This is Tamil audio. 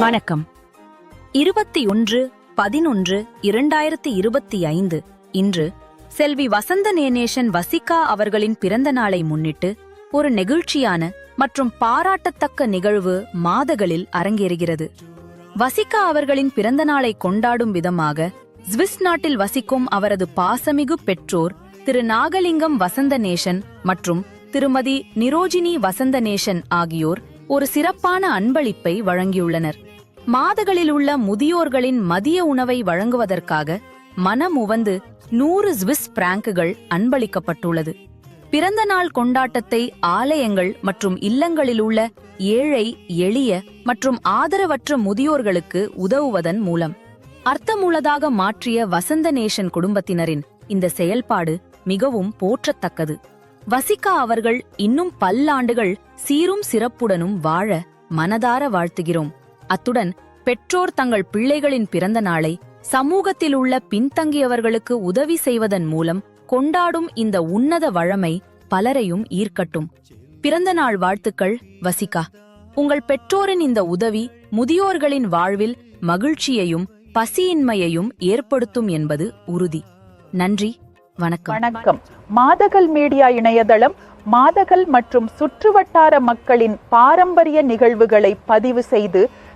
வணக்கம். இருபத்தி ஒன்று பதினொன்று இரண்டாயிரத்தி இருபத்தி ஐந்து. இன்று செல்வி வசந்த நேனேஷன் வசிகா அவர்களின் பிறந்த நாளை முன்னிட்டு ஒரு நெகிழ்ச்சியான மற்றும் பாராட்டத்தக்க நிகழ்வு மாதகளில் அரங்கேறுகிறது. வசிகா அவர்களின் பிறந்த நாளை கொண்டாடும் விதமாக ஸ்விஸ் நாட்டில் வசிக்கும் அவரது பாசமிகு பெற்றோர் திரு நாகலிங்கம் வசந்தநேஷன் மற்றும் திருமதி நிரோஜினி வசந்தநேஷன் ஆகியோர் ஒரு சிறப்பான அன்பளிப்பை வழங்கியுள்ளனர். மாதகளில் உள்ள முதியோர்களின் மதிய உணவை வழங்குவதற்காக மனம் உவந்து நூறு ஸ்விஸ் பிராங்குகள் அன்பளிக்கப்பட்டுள்ளது. பிறந்த நாள் கொண்டாட்டத்தை ஆலயங்கள் மற்றும் இல்லங்களில் உள்ள ஏழை எளிய மற்றும் ஆதரவற்ற முதியோர்களுக்கு உதவுவதன் மூலம் அர்த்தமுள்ளதாக மாற்றிய வசந்த நேஷன் குடும்பத்தினரின் இந்த செயல்பாடு மிகவும் போற்றத்தக்கது. வசிகா அவர்கள் இன்னும் பல்லாண்டுகள் சீரும் சிறப்புடனும் வாழ மனதார வாழ்த்துகிறோம். அத்துடன் பெற்றோர் தங்கள் பிள்ளைகளின் பிறந்த நாளை சமூகத்தில் உள்ள பின்தங்கியவர்களுக்கு உதவி செய்வதன் மூலம் கொண்டாடும் இந்த உன்னத வழமை பலரையும் ஈர்க்கட்டும். பிறந்த நாள் வாழ்த்துக்கள் வசிகா. உங்கள் பெற்றோரின் இந்த உதவி முதியோர்களின் வாழ்வில் மகிழ்ச்சியையும் பசியின்மையையும் ஏற்படுத்தும் என்பது உறுதி. நன்றி வணக்கம். வணக்கம். மாதகல் மீடியா இணையதளம் மாதகல் மற்றும் சுற்றுவட்டார மக்களின் பாரம்பரிய நிகழ்வுகளை பதிவு செய்து